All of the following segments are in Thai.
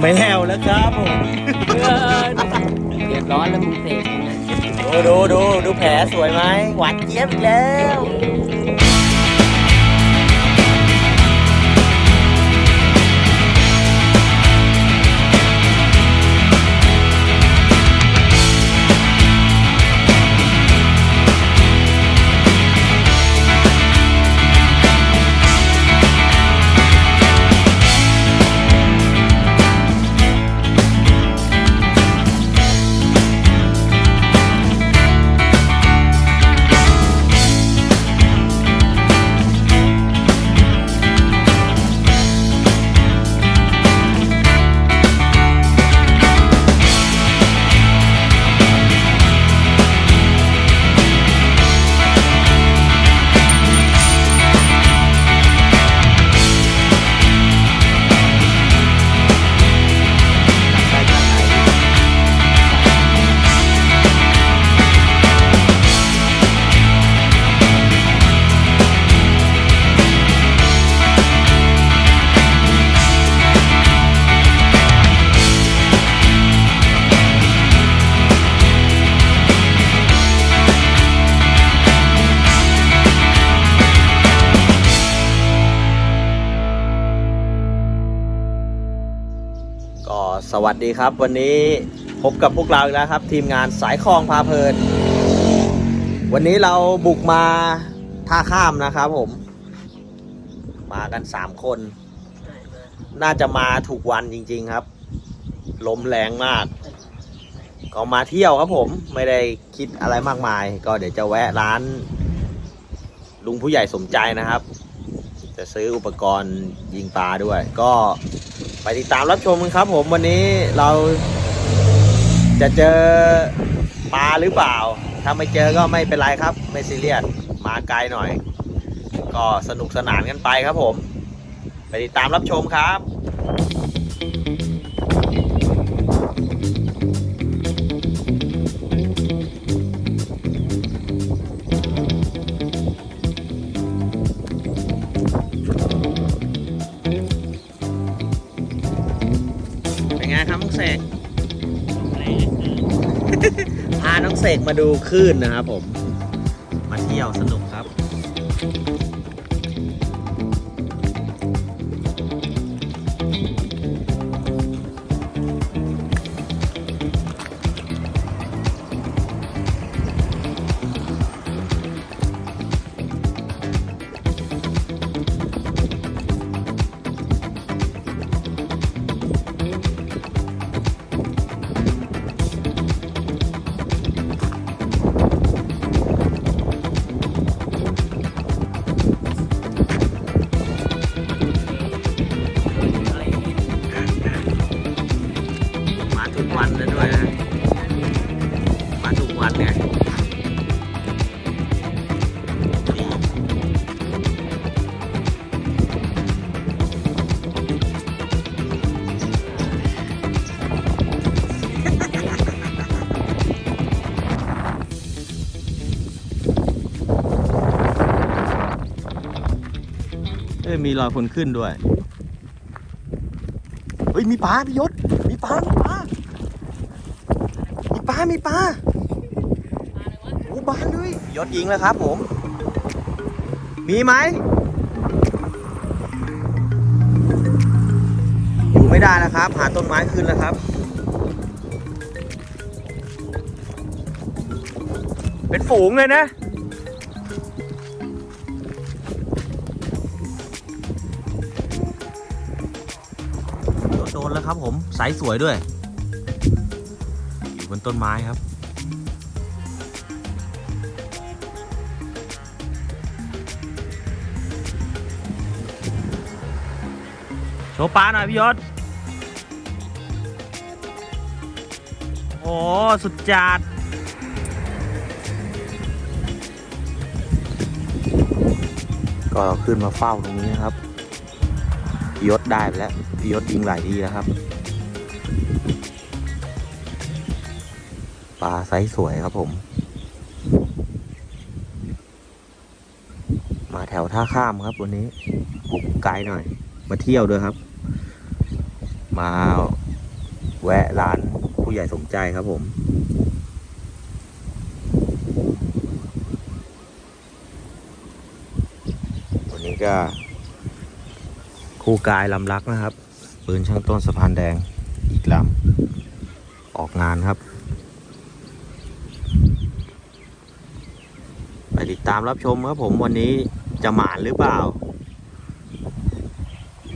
ไม่แหวแล้วครับผมเดือดร้อนแล้วมึงเสกมึงอะดูดูดูดูแผลสวยไหมหวานเจี๊ยบอีกแล้ว สวัสดีครับ วันนี้พบกับพวกเราอีกแล้วครับ ทีมงานสายคลองพาเพลิน วันนี้เราบุกมาท่าข้ามนะครับผม มากันสามคน น่าจะมาถูกวันจริง ๆครับ ลมแรงมาก ก็มาเที่ยวครับผมไม่ได้คิดอะไรมากมาย ก็เดี๋ยวจะแวะร้าน ลุงผู้ใหญ่สมใจนะครับ จะซื้ออุปกรณ์ยิงปลาด้วย ก็ไปติดตามรับชมกันครับ ผมวันนี้เราจะเจอปลาหรือเปล่า ถ้าไม่เจอก็ไม่เป็นไรครับ ไม่ซีเรียสมาไกลหน่อย ก็สนุกสนานกันไปครับผม ไปติดตามรับชมครับ เสกมาดูคลื่นนะครับผม มาเที่ยวสนุกครับ เอ้ยมีรอยคนขึ้นด้วยเฮ้ยมีปลาพี่ยศมีปลามีปลามีปลามีปลาโอ้บานเลยยศยิงแล้วครับผม มีไหมอยู่ไม่ได้แล้วครับ หาต้นไม้ขึ้นแล้วครับ เป็นฝูงเลยนะ ไซส์สวยด้วย อยู่บนต้นไม้ครับโชว์ปลาหน่อยพี่ยศ โอ้ สุดจัด ก็ขึ้นมาเฝ้าตรงนี้นะครับ พี่ยศได้ไปแล้ว พี่ยศยิงหลายทีแล้วครับ ปลาไซส์สวยครับผม มาแถวท่าข้ามครับวันนี้บุกไกลหน่อย มาเที่ยวด้วยครับ มาแวะร้านผู้ใหญ่สมใจครับผมวันนี้ก็คู่กายลำลักนะครับปืนช่างต้นสะพานแดงอีกลำออกงานครับ ไป ติดตามรับชมครับผมวันนี้จะหมานหรือเปล่า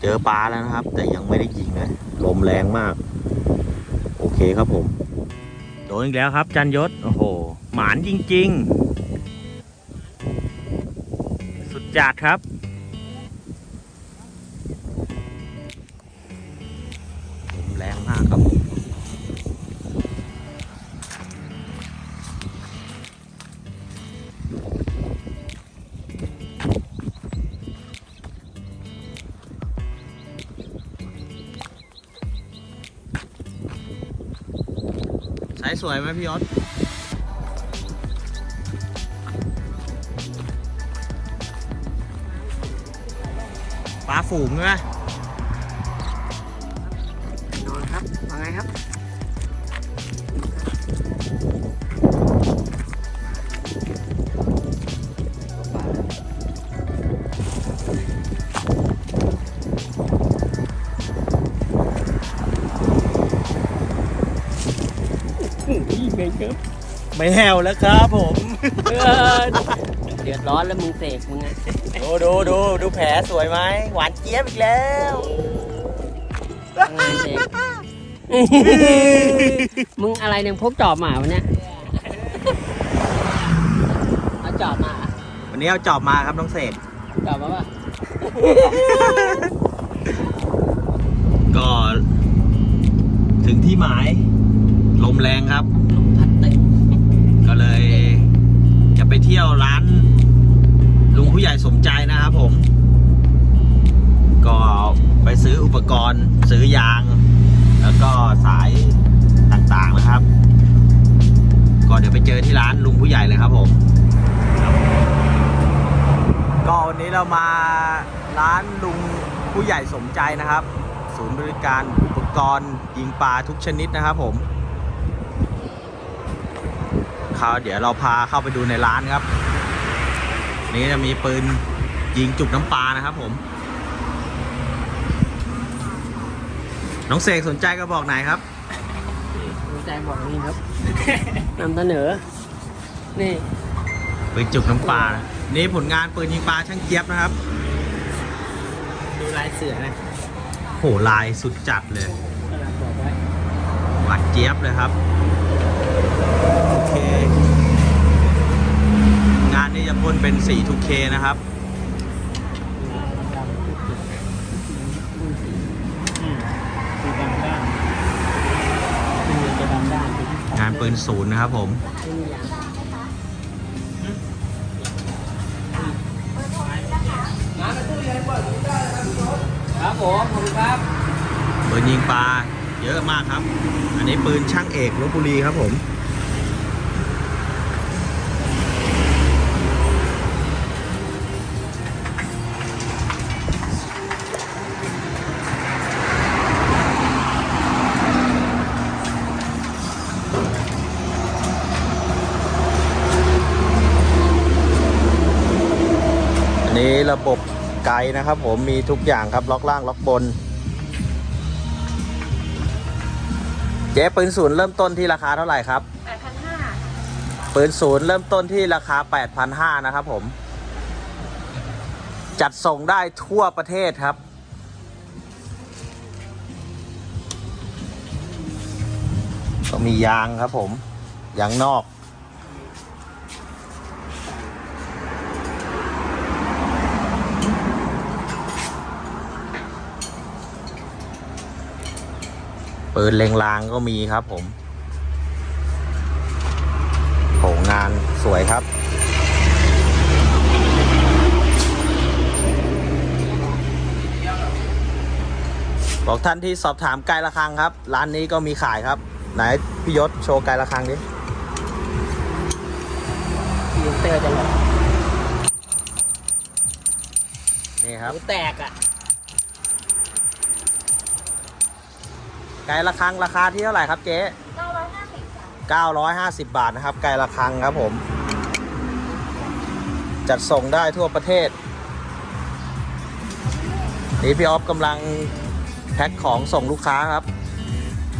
เจอปลาแล้วนะครับ แต่ยังไม่ได้ยิงนะลมแรงมาก โอเคครับผม โดนอีกแล้วครับ จันยศโอ้โห หมานจริง ๆ สุดจัดครับลมแรงมากครับผมายสวยไหมพี่ยศปลาฝูงใช่ไหม ไม่แหวแล้วครับผมเออเดือดร้อนแล้วมึงเสกมึงไงดูดูดูดูแผลสวยไหมหวานเจี๊ยบอีกแล้วเออเสกมึงอะไรเนี่ยพกจอบหมาวะเนี่ยเอาจอบมาวันนี้เอาจอบมาครับน้องเสกจอบมาป่ะก็ถึงที่หมาย ลมแรงครับลม ที่ยวร้านลุงผู้ใหญ่สมใจนะครับผม ก็ไปซื้ออุปกรณ์ซื้อยาง แล้วก็สายต่างๆนะครับ ก็เดี๋ยวไปเจอที่ร้านลุงผู้ใหญ่เลยครับผม ก็วันนี้เรามาร้านลุงผู้ใหญ่สมใจนะครับ ศูนย์บริการอุปกรณ์ยิงปลาทุกชนิดนะครับผม เขาเดี๋ยวเราพาเข้าไปดูในร้านครับ นี่จะมีปืนยิงจุกน้ำปลานะครับผม น้องเสกสนใจก็บอกไหนครับสนใจบอกนี่ครับนำเสนอ นี่ปืนจุกน้ำปลานะนี่ผลงานปืนยิงปลาช่างเจี๊ยบนะครับ ดูลายเสือนะโหลายสุดจัดเลยกำลังบอกไว้หวานเจี๊ยบเลยครับ โอเค งานนี้จะ พ่นเป็นสี 2K นะครับงานปืนศูนย์นะครับผมครับผมขอบคุณครับปืนยิงปลาเยอะมากครับ อันนี้ปืนช่างเอกลบบุรีครับผม อันนี้ระบบไกด์นะครับ ผมมีทุกอย่างครับล็อกล่างล็อกบน เจ๊ปืนศูนย์เริ่มต้นที่ราคาเท่าไหร่ครับ8,500ปืนศูนย์เริ่มต้นที่ราคา 8,500นะครับผม จัดส่งได้ทั่วประเทศครับ มียางครับผมยางนอก ปืนเลงลางก็มีครับผมโหงานสวยครับบอกท่านที่สอบถามไกลละครังครับ ร้านนี้ก็มีขายครับ ไหนพี่ยศโชว์ไกลละครังดิฟิลเตอร์จะหลอกนี่ครับ หูแตกอะ ไก่ละครังราคาที่เท่าไหร่ครับเจ๊เก้าร้อยห้าสิบจ้ะ950 บาทนะครับ ไก่ละครังครับผม จัดส่งได้ทั่วประเทศ นี่พี่ออฟกำลังแพ็คของส่งลูกค้าครับ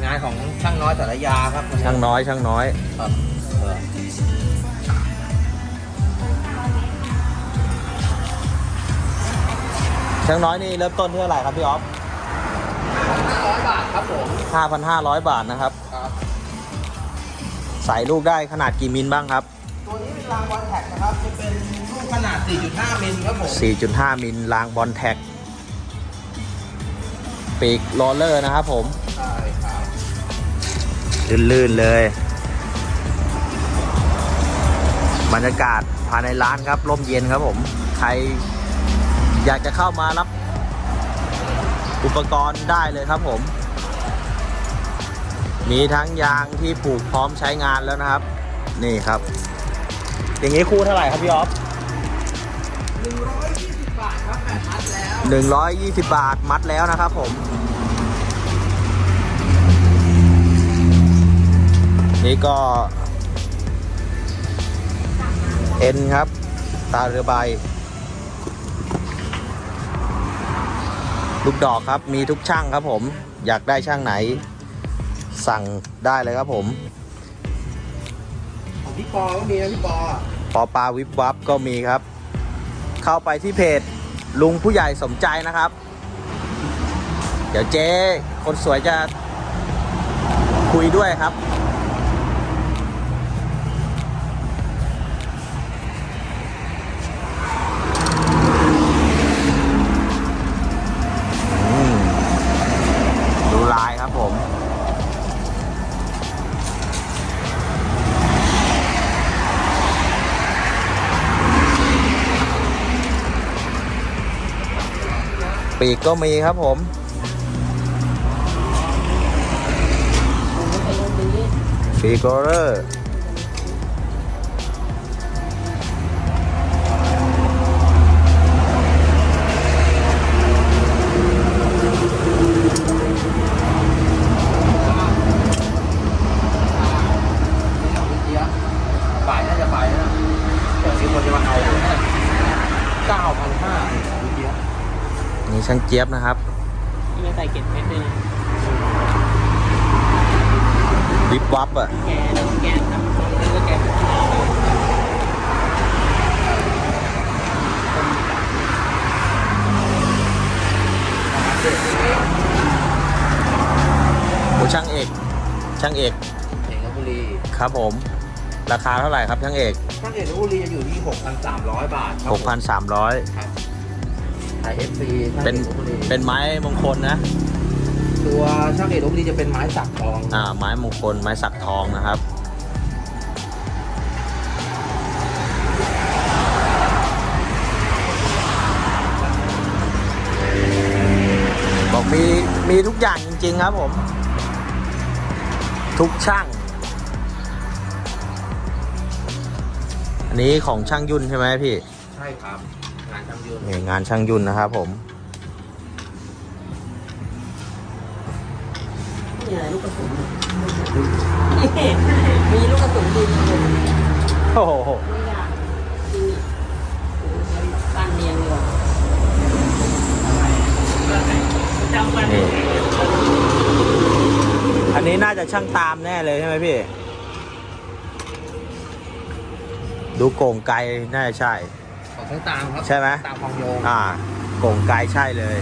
งานของช่างน้อยแต่ละยาครับช่างน้อยช่างน้อย ครับเออช่างน้อยนี่เริ่มต้นที่เท่าไหร่ครับพี่ออฟร้อยบาทครับผม5,500 บาทนะครับ ครับ ใส่ลูกได้ขนาดกี่มิลบ้างครับ ตัวนี้เป็นรางวัลแท็กนะครับ จะเป็นลูกขนาด 4.5มิลครับผม 4.5 มิลรางบอลแท็ก ปีกโรลเลอร์นะครับผม ใช่ครับ ลื่นๆเลย บรรยากาศภายในร้านครับร่มเย็นครับผม ใครอยากจะเข้ามารับ อุปกรณ์ได้เลยครับผม มีทั้งยางที่ผูกพร้อมใช้งานแล้วนะครับ นี่ครับ อย่างนี้คู่เท่าไหร่ครับพี่ออฟ120 บาทครับแปดพัดแล้ว 120 บาทมัดแล้วนะครับผม นี่ก็เอ็นครับ ตาเรือใบ ลูกดอกครับมีทุกช่างครับผม อยากได้ช่างไหน สั่งได้เลยครับผมของพี่ปอก็มีนะพี่ปอปอปลาวิบวับก็มีครับ เข้าไปที่เพจลุงผู้ใหญ่สมใจนะครับ เดี๋ยวเจ๊คนสวยจะคุยด้วยครับ ปีกก็มีครับผม ฟีกอร์เรอร์ จี๊ยบนะครับไม่ใส่เก็บเพชรด้วยนะวิบวับอะแกแกทำแล้วก็แกทำโอ้ช่างเอก ช่างเอกเอกลพบุรีครับผม ราคาเท่าไหร่ครับช่างเอกช่างเอกลพบุรีจะอยู่ที่ 6,300 บาทครับผม6,300ครับ ไทยเอฟซีช่างเป็นเอกลพบุรีเป็นไม้มงคลนะ ตัวช่างเอกลพบุรีจะเป็นไม้สักทอง อ่า ไม้มงคล ไม้สักทองนะครับบอกมีมีทุกอย่างจริง ๆ ครับผม ทุกช่าง อันนี้ของช่างยุ่นใช่ไหมพี่ ใช่ครับงา นช่างยนต์นี่งานช่างยุ่นนะครับผมนี่อะไรลูกกระสุนมีลูกกระสุนดินครับผมโอ้โหไม่อยากจริงตั้งเรียงดีกว่าจำวันนี่อันนี้น่าจะช่างตามแน่เลยใช่ไหมพี่ ดูโก่งไกลน่าจะใช่ ของช่างตามครับใช่ไหมตามคลองโยงอ่าโก่งไกลใช่เลย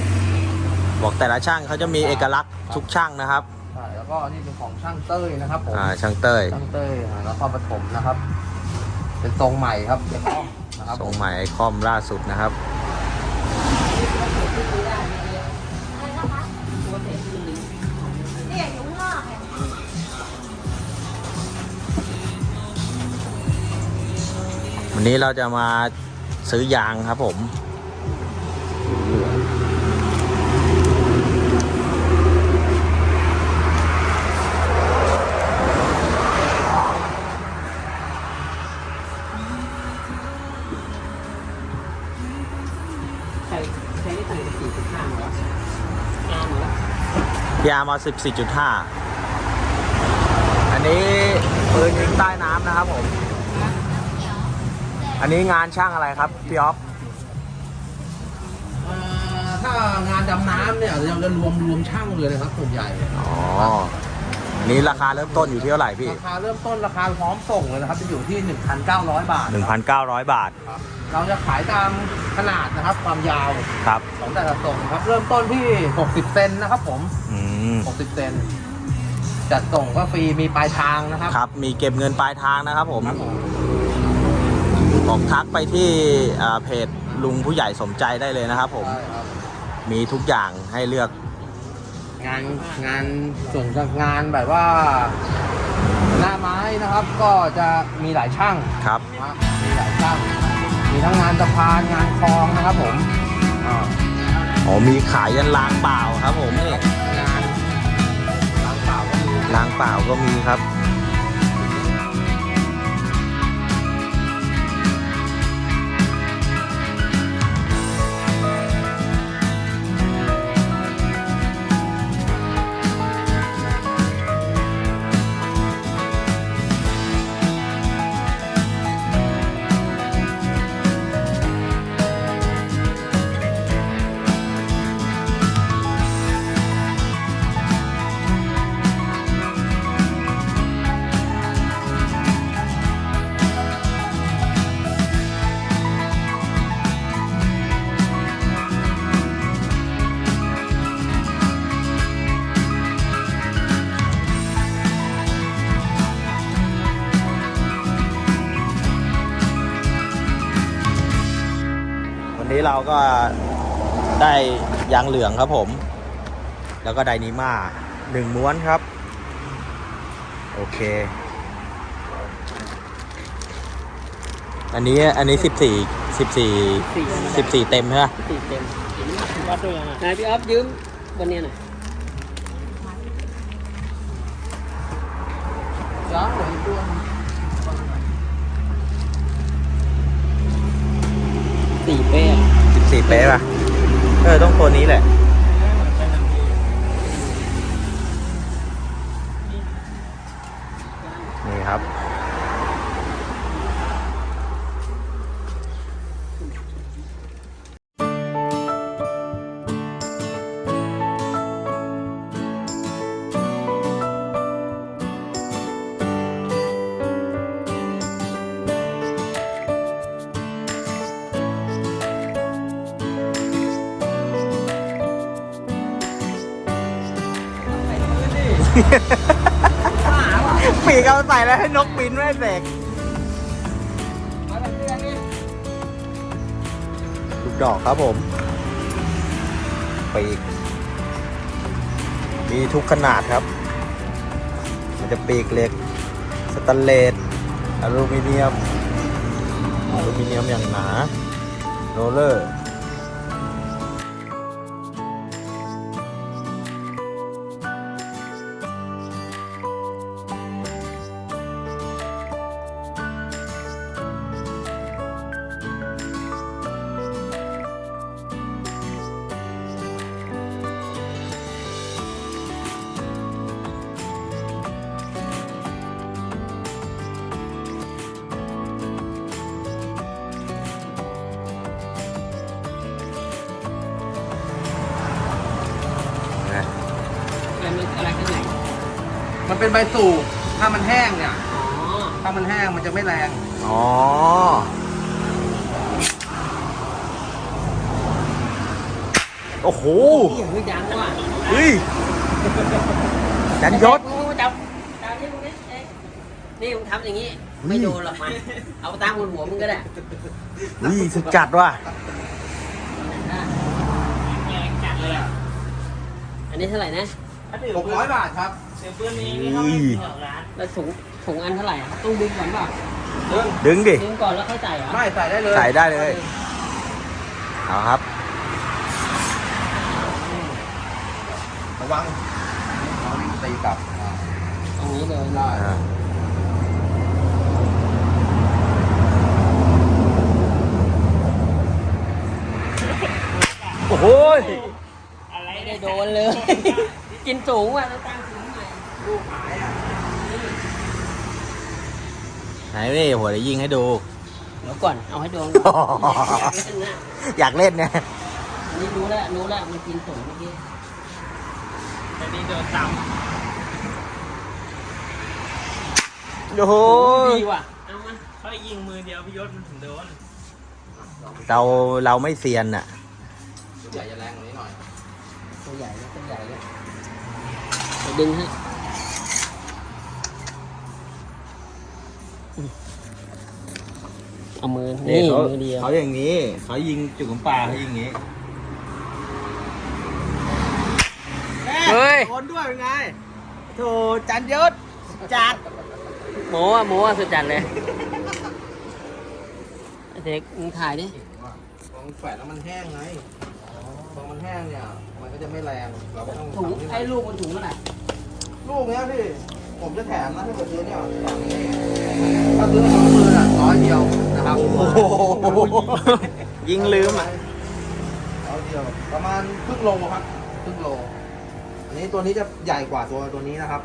บอกแต่ละช่างเขาจะมีเอกลักษณ์ทุกช่างนะครับ ใช่แล้วก็นี่เป็นของช่างเต้ยนะครับผมอ่าช่างเต้ยช่างเต้ยอ่าแล้วก็ปฐมนะครับ เป็นทรงใหม่ครับเป็นอ้อมนะครับทรงใหม่ไอคอมล่าสุดนะครับอะไรนะคะเนี่ยอยู่ข้างนอกเนี่ยวันนี้เราจะมา ซื้อยางครับผมใช้ใช้ได้ตั้งแต่สี่สิบห้าหรองานเหรอย CTR มา 14.5 อันนี้ปืนยิงใต้น้ำนะครับผม อันนี้งานช่างอะไรครับ พี่ออฟเอ่อถ้างานดำน้ำเนี่ยเราจะรวมรวมช่างเลยนะครับส่วนใหญ่อ๋ออันนี้ราคาเริ่มต้นอยู่ที่เท่าไหร่พี่ราคาเริ่มต้นราคาพร้อมส่งเลยนะครับจะอยู่ที่ 1,900 บาท1,900 บาทครับเราจะขายตามขนาดนะครับ ความยาวครับของแต่ละส่งครับ เริ่มต้นที่ 60 เซนนะครับผม อืม60 เซนจัดส่งก็ฟรีมีปลายทางนะครับ ครับ มีเก็บเงินปลายทางนะครับผม ครับผม บอกทักไปที่อ่าเพจลุงผู้ใหญ่สมใจได้เลยนะครับ ผมใช่ครับมีทุกอย่างให้เลือก งานงานส่วนงานแบบว่า หน้าไม้นะครับก็จะมีหลายช่างครับนะครับมีหลายช่าง มีทั้งงานสะพานงานคลองนะครับผมอ่าอ๋อมีขายยันล้างเปล่าครับ ผมนี่งานล้างเปล่าก็มีล้างเปล่าก็มีครับ นนี้เราก็ได้ยางเหลืองครับผม แล้วก็ไดนีมาหนึ่งม้วนครับ โอเค อันนี้อันนี้สิบสี่สิบสี่สิบสี่เต็มใช่ไหมสี่เต็มวัดด้วยกันนายพี่ออฟยืมวันนี้หน่อยล้างหัวอีกตัว สี่เป้อะสิบสี่เป๊ะป่ะ เออ ต้องตัวนี้แหละ นี่ครับ เอาใส่แล้วให้นกบินไม่เสกลูกดอกครับผม ปีก มีทุกขนาดครับ มันจะปีกเหล็ก สแตนเลส อลูมิเนียม อลูมิเนียมอย่างหนา โรลเลอร์ มันเป็นใบสูบถ้ามันแห้งเนี่ยอ๋อถ้ามันแห้งมันจะไม่แรง อ๋อ โอ้โหเหี้ยคือยังว่ะเฮ้ยยันยศมึงจับจับนี่มึงนี่เอ๊ะนี่มึงทำอย่างนี้ ไม่โดนหรอกมัน เอาตามบนหัวมึงก็ได้เฮ้ยสุดจัดว่ะจัดเลยอะ อันนี้เท่าไหร่นะ600บาทครับ เฮ้ยแล้วถุงถุงอันเท่าไหร่อะต้องดึงก่อนเปล่าดึงดิ ดึงก่อนแล้วค่อยใส่เหรอไม่ใส่ได้เลยใส่ได้เลย เอาครับ ระวังเอาวิ่งตีกลับอ่าตรงนี้เลยได้อ่าโอ้โหไม่ได้โดนเลย กินสูงว่ะแล้วตั้งสูงใหม่ ลูกหายอะไหนนี่หัวจะยิงให้ดู เดี๋ยวก่อน เอาให้ดวงอ๋ออยากเล่นนะอยากเล่นเนี่ยอันนี้รู้แล้วรู้แล้วมันกินสูงเมื่อกี้แต่นี่โดนต่โอ้โหดีว่ะ เอามาำเขายิงมือเดียวพี่ยศมันถึงโดน เราเราไม่เซียนอะลูกใหญ่จะแรงกว่านี้หน่อย ตัวใหญ่เลยตัวใหญ่เลยไปดึงให้ เอามือนี่มือเดียวเขาอย่างนี้ เขายิงจุกน้ำปลาเขายิงอย่างนี้เฮ้ยโดนด้วยเป็นไงโถจันยศจัดหมูอะหมูอะสุดจัดเลยไอ้เด็กมึงถ่ายดิเก่งว่ะพอมันแขวนแล้วมันแห้งไงพอมันแห้งเนี่ย มันก็จะไม่แรง เราก็ต้องถุงทำให้มันไอ้ลูกมันถุงเท่าไหร่ลูกเนี้ยพี่ ผมจะแถมนะถ้าเกิดซื้อเนี่ยแถมนี่ถ้าซื้อสองมืออะร้อยเดียวนะ ครับโอ้โหยิงลืมอะร้อยเดียวประมาณครึ่งโลครับครึ่งโลอันนี้ตัวนี้จะใหญ่กว่าตัวตัวนี้นะครับ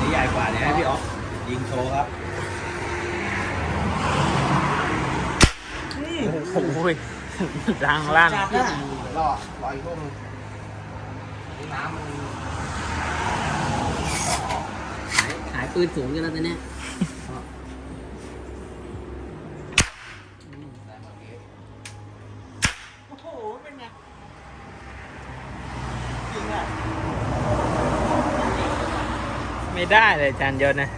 นี่ใหญ่กว่าเนี่ยให้พี่ออฟยิงโชว์ครับโอ้ยดังลั่นจัดนะรอรออีกพวกนึงนี่น้ำมันขายขายปืนสูงกันแล้วตอนเนี้ย ได้มาเก็บ โอ้โห เป็นไงยิงอะ ไม่ได้เลยจานยศนะ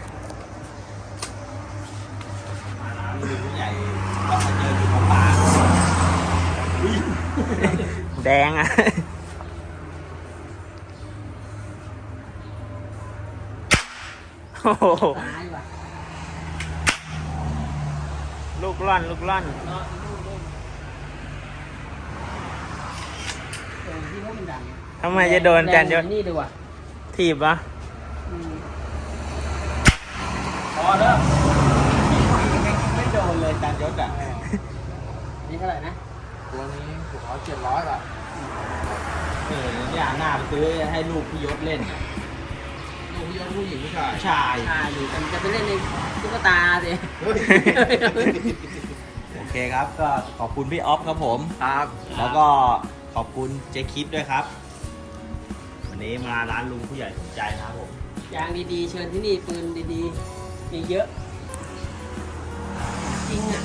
มีลูกใหญ่ต้องมาเจอจุกน้ำปลาแดงอะโอ้โหตายว่ะลูกล่อน ลูกล่อนรออีกลูกลูกเออที่ว่ามันดังทำไมจะโดนจานยศแรงกว่านี่ดีกว่าถีบวะ อืม พอแล้วไม่โดนเลยจันยศอะนี่เท่าไหร่นะ ตัวนี้ถูกร้อยเจ็ดร้อยบาทเออเนี่ยหน้าไปซื้อให้ลูกพี่ยศเล่นลูกพี่ยศผู้หญิงผู้ชายชายอ่าอยู่กันจะไปเล่นในตุ๊กตาสิเฮ้ยโอเคครับก็ขอบคุณพี่ออฟครับผมครับ แล้วก็ขอบคุณเจ๊คิดด้วยครับ วันนี้มาร้านลุงผู้ใหญ่สนใจนะครับผมยางดีๆ เชิญที่นี่ปืนดีๆ มีเยอะ จริงอะ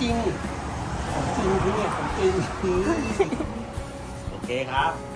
จริง จริงที่เนี่ยของจริง โอเคครับ